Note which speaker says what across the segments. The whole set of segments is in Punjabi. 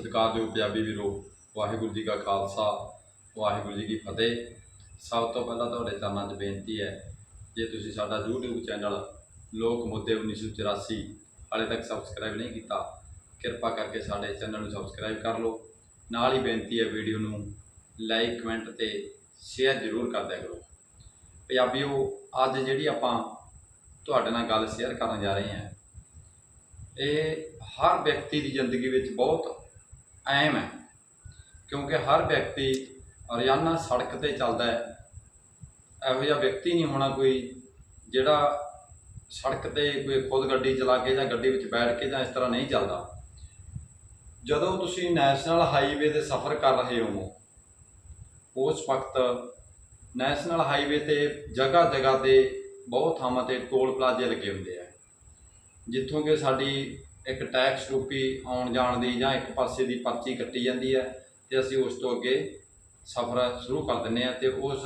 Speaker 1: ਸਤਿਕਾਰਯੋਗ ਪੰਜਾਬੀ ਵੀਰੋ, ਵਾਹਿਗੁਰੂ ਜੀ ਕਾ ਖਾਲਸਾ, ਵਾਹਿਗੁਰੂ ਜੀ ਕੀ ਫਤਿਹ। ਸਭ ਤੋਂ ਪਹਿਲਾਂ ਤੁਹਾਡੇ ਚਰਨਾਂ 'ਚ ਬੇਨਤੀ ਹੈ, ਜੇ ਤੁਸੀਂ ਸਾਡਾ YouTube ਚੈਨਲ ਲੋਕ ਮੁੱਦੇ 1984 ਹਾਲੇ ਤੱਕ ਸਬਸਕ੍ਰਾਈਬ ਨਹੀਂ ਕੀਤਾ, ਕਿਰਪਾ ਕਰਕੇ ਸਾਡੇ ਚੈਨਲ ਨੂੰ ਸਬਸਕ੍ਰਾਈਬ ਕਰ ਲਓ। ਨਾਲ ਹੀ ਬੇਨਤੀ ਹੈ, ਵੀਡੀਓ ਨੂੰ ਲਾਈਕ ਕਮੈਂਟ ਤੇ ਸ਼ੇਅਰ ਜ਼ਰੂਰ ਕਰ ਦਿਆ ਕਰੋ। ਪੰਜਾਬੀਓ, ਅੱਜ ਜਿਹੜੀ ਆਪਾਂ ਤੁਹਾਡੇ ਨਾਲ ਗੱਲ ਸ਼ੇਅਰ ਕਰਨ ਜਾ ਰਹੇ ਹਾਂ, ਇਹ ਹਰ ਵਿਅਕਤੀ ਦੀ ਜ਼ਿੰਦਗੀ ਵਿੱਚ ਬਹੁਤ ਅਹਿਮ ਹੈ। ਕਿਉਂਕਿ ਹਰ ਵਿਅਕਤੀ ਰੋਜ਼ਾਨਾ ਸੜਕ ਤੇ ਚੱਲਦਾ ਹੈ। ਇਹੋ ਜਿਹਾ ਵਿਅਕਤੀ ਨਹੀਂ ਹੋਣਾ ਕੋਈ ਜਿਹੜਾ ਸੜਕ ਤੇ ਕੋਈ ਖੁਦ ਗੱਡੀ ਚਲਾ ਕੇ ਜਾਂ ਗੱਡੀ ਵਿੱਚ ਬੈਠ ਕੇ ਜਾਂ ਇਸ ਤਰ੍ਹਾਂ ਨਹੀਂ ਚੱਲਦਾ। ਜਦੋਂ ਤੁਸੀਂ ਨੈਸ਼ਨਲ ਹਾਈਵੇ ਤੇ ਸਫ਼ਰ ਕਰ ਰਹੇ ਹੋ, ਉਸ ਵਕਤ ਨੈਸ਼ਨਲ ਹਾਈਵੇ ਤੇ ਜਗ੍ਹਾ ਜਗ੍ਹਾ ਤੇ ਬਹੁਤ ਥਾਵਾਂ ਤੇ ਟੋਲ ਪਲਾਜ਼ੇ ਲੱਗੇ ਹੁੰਦੇ ਆ। ਜਿੱਥੋਂ ਕਿ ਸਾਡੀ ਇੱਕ ਟੈਕਸ ਰੂਪੀ ਆਉਣ ਜਾਣ ਦੀ ਜਾਂ ਇੱਕ ਪਾਸੇ ਦੀ ਪਰਚੀ ਕੱਟੀ ਜਾਂਦੀ ਹੈ ਤੇ ਅਸੀਂ ਉਸ ਤੋਂ ਅੱਗੇ ਸਫ਼ਰ ਸ਼ੁਰੂ ਕਰ ਦਿੰਦੇ ਆ ਤੇ ਉਸ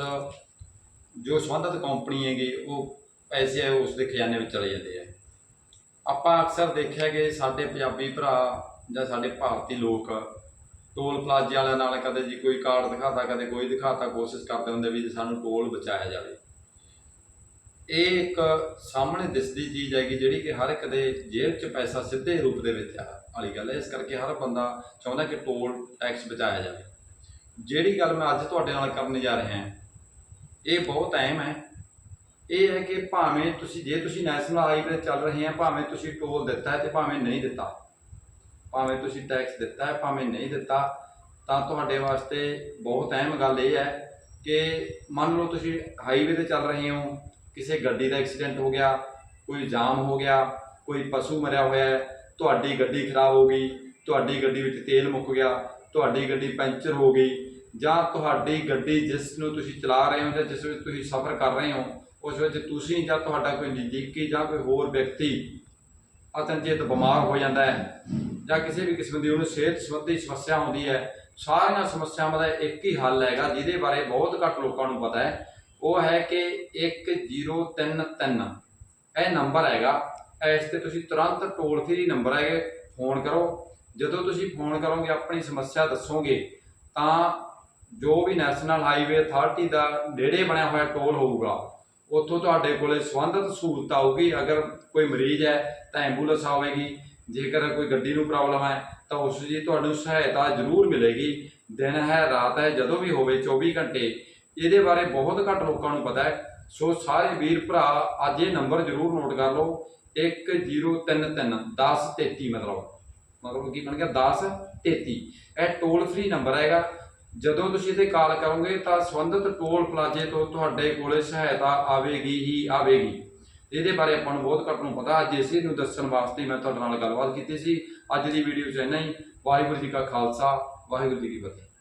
Speaker 1: ਜੋ ਸੰਬੰਧਿਤ ਕੰਪਨੀ ਹੈਗੀ, ਉਹ ਪੈਸੇ ਹੈ ਉਸ ਦੇ ਖਜ਼ਾਨੇ ਵਿੱਚ ਚਲੇ ਜਾਂਦੇ ਆ। ਆਪਾਂ ਅਕਸਰ ਦੇਖਿਆ ਕਿ ਸਾਡੇ ਪੰਜਾਬੀ ਭਰਾ ਜਾਂ ਸਾਡੇ ਭਾਰਤੀ ਲੋਕ ਟੋਲ ਪਲਾਜ਼ੇ ਵਾਲਿਆਂ ਨਾਲ ਕਦੇ ਜੀ ਕੋਈ ਕਾਰਡ ਦਿਖਾਤਾ, ਕਦੇ ਕੋਈ ਦਿਖਾਤਾ, ਕੋਸ਼ਿਸ਼ ਕਰਦੇ ਹੁੰਦੇ ਵੀ ਸਾਨੂੰ ਟੋਲ ਬਚਾਇਆ ਜਾਵੇ। ਇਹ ਇੱਕ ਸਾਹਮਣੇ ਦਿਸਦੀ ਚੀਜ਼ ਹੈਗੀ ਜਿਹੜੀ ਕਿ ਹਰ ਇੱਕ ਦੇ ਜੇਬ 'ਚ ਪੈਸਾ ਸਿੱਧੇ ਰੂਪ ਦੇ ਵਿੱਚ ਆ ਵਾਲੀ ਗੱਲ ਹੈ। ਇਸ ਕਰਕੇ ਹਰ ਬੰਦਾ ਚਾਹੁੰਦਾ ਕਿ ਟੋਲ ਟੈਕਸ ਬਚਾਇਆ ਜਾਵੇ। ਜਿਹੜੀ ਗੱਲ ਮੈਂ ਅੱਜ ਤੁਹਾਡੇ ਨਾਲ ਕਰਨ ਜਾ ਰਿਹਾ ਹਾਂ, ਇਹ ਬਹੁਤ ਅਹਿਮ ਹੈ। ਇਹ ਹੈ ਕਿ ਭਾਵੇਂ ਤੁਸੀਂ, ਜੇ ਤੁਸੀਂ ਨੈਸ਼ਨਲ ਹਾਈਵੇ ਚੱਲ ਰਹੇ ਆ ਭਾਵੇਂ ਤੁਸੀਂ ਟੋਲ ਦਿੱਤਾ ਹੈ ਤੇ ਭਾਵੇਂ ਨਹੀਂ ਦਿੱਤਾ, ਭਾਵੇਂ ਤੁਸੀਂ ਟੈਕਸ ਦਿੱਤਾ ਹੈ, ਭਾਵੇਂ ਨਹੀਂ ਦਿੱਤਾ, ਤਾਂ ਤੁਹਾਡੇ ਵਾਸਤੇ ਬਹੁਤ ਅਹਿਮ ਗੱਲ ਇਹ ਹੈ ਕਿ ਮੰਨ ਲਓ ਤੁਸੀਂ ਹਾਈਵੇ ਤੇ ਚੱਲ ਰਹੇ ਹੋ ਕਿਸੇ ਗੱਡੀ ਦਾ ਐਕਸੀਡੈਂਟ ਹੋ ਗਿਆ, ਕੋਈ ਜਾਮ ਹੋ ਗਿਆ, ਕੋਈ ਪਸ਼ੂ ਮਰਿਆ ਹੋਇਆ ਹੈ, ਤੁਹਾਡੀ ਗੱਡੀ ਖਰਾਬ ਹੋ ਗਈ, ਤੁਹਾਡੀ ਗੱਡੀ ਵਿੱਚ ਤੇਲ ਮੁੱਕ ਗਿਆ, ਤੁਹਾਡੀ ਗੱਡੀ ਪੈਂਚਰ ਹੋ ਗਈ, ਜਾਂ ਤੁਹਾਡੀ ਗੱਡੀ ਜਿਸ ਨੂੰ ਤੁਸੀਂ ਚਲਾ ਰਹੇ ਹੋ ਜਾਂ ਜਿਸ ਵਿੱਚ ਤੁਸੀਂ ਸਫ਼ਰ ਕਰ ਰਹੇ ਹੋ, ਉਸ ਵਿੱਚ ਤੁਸੀਂ ਜਾਂ ਤੁਹਾਡਾ ਕੋਈ ਨਜ਼ਦੀਕੀ ਜਾਂ ਕੋਈ ਹੋਰ ਵਿਅਕਤੀ ਅਚਨਚੇਤ ਬਿਮਾਰ ਹੋ ਜਾਂਦਾ ਹੈ, ਜਾਂ ਕਿਸੇ ਵੀ ਕਿਸਮ ਦੀ ਉਹਨੂੰ ਸਿਹਤ ਸੰਬੰਧੀ ਸਮੱਸਿਆ ਆਉਂਦੀ ਹੈ, ਸਾਰੀਆਂ ਸਮੱਸਿਆਵਾਂ ਦਾ ਇੱਕ ਹੀ ਹੱਲ ਹੈਗਾ, ਜਿਹਦੇ ਬਾਰੇ ਬਹੁਤ ਘੱਟ ਲੋਕਾਂ ਨੂੰ ਪਤਾ ਹੈ ਉਹ ਹੈ ਕਿ 1033 ਇਹ ਨੰਬਰ ਹੈਗਾ। ਇਸ ਤੇ ਤੁਸੀਂ ਤੁਰੰਤ ਟੋਲ ਫ੍ਰੀ ਨੰਬਰ ਹੈਗੇ, ਫੋਨ ਕਰੋ। ਜਦੋਂ ਤੁਸੀਂ ਫੋਨ ਕਰੋਗੇ, ਆਪਣੀ ਸਮੱਸਿਆ ਦੱਸੋਗੇ, ਤਾਂ ਜੋ ਵੀ ਨੈਸ਼ਨਲ ਹਾਈਵੇ ਅਥਾਰਟੀ ਦਾ ਨੇੜੇ ਬਣਿਆ ਹੋਇਆ ਟੋਲ ਹੋਊਗਾ, ਉੱਥੋਂ ਤੁਹਾਡੇ ਕੋਲੇ ਸੰਬੰਧਿਤ ਸਹੂਲਤ ਆਊਗੀ। ਅਗਰ ਕੋਈ ਮਰੀਜ਼ ਹੈ, ਤਾਂ ਐਂਬੂਲੈਂਸ ਆਵੇਗੀ। ਜੇਕਰ ਕੋਈ ਗੱਡੀ ਨੂੰ ਪ੍ਰੋਬਲਮ ਹੈ, ਤਾਂ ਉਸ ਦੀ ਤੁਹਾਨੂੰ ਸਹਾਇਤਾ ਜ਼ਰੂਰ ਮਿਲੇਗੀ। ਦਿਨ ਹੈ, ਰਾਤ ਹੈ, ਜਦੋਂ ਵੀ ਹੋਵੇ 24 ਘੰਟੇ ਇਹਦੇ ਬਾਰੇ ਬਹੁਤ ਘੱਟ ਲੋਕਾਂ ਨੂੰ ਪਤਾ ਹੈ। ਸੋ ਸਾਰੇ ਵੀਰ ਭਰਾ, ਅੱਜ ਇਹ ਨੰਬਰ ਜ਼ਰੂਰ ਨੋਟ ਕਰ ਲਓ। 1033 1033 ਮਤਲਬ। ਮਤਲਬ ਕੀ ਬਣ ਗਿਆ? 1033 ਇਹ ਟੋਲ ਫ੍ਰੀ ਨੰਬਰ ਹੈਗਾ। ਜਦੋਂ ਤੁਸੀਂ ਇਹਤੇ ਕਾਲ ਕਰੋਗੇ ਤਾਂ ਸੰਬੰਧਿਤ ਟੋਲ ਪਲਾਜ਼ੇ ਤੋਂ ਤੁਹਾਡੇ ਕੋਲੇ ਸਹਾਇਤਾ ਆਵੇਗੀ ਹੀ ਆਵੇਗੀ। ਇਹਦੇ ਬਾਰੇ ਆਪਾਂ ਨੂੰ ਬਹੁਤ ਘੱਟ ਨੂੰ ਪਤਾ। ਅੱਜ ਇਸੇ ਨੂੰ ਦੱਸਣ ਵਾਸਤੇ ਮੈਂ ਤੁਹਾਡੇ ਨਾਲ ਗੱਲਬਾਤ ਕੀਤੀ ਸੀ। ਅੱਜ ਦੀ ਵੀਡੀਓ 'ਚ ਇੰਨਾ ਹੀ। ਵਾਹਿਗੁਰੂ ਜੀ ਕਾ ਖਾਲਸਾ, ਵਾਹਿਗੁਰੂ ਜੀ ਕੀ ਫਤਿਹ।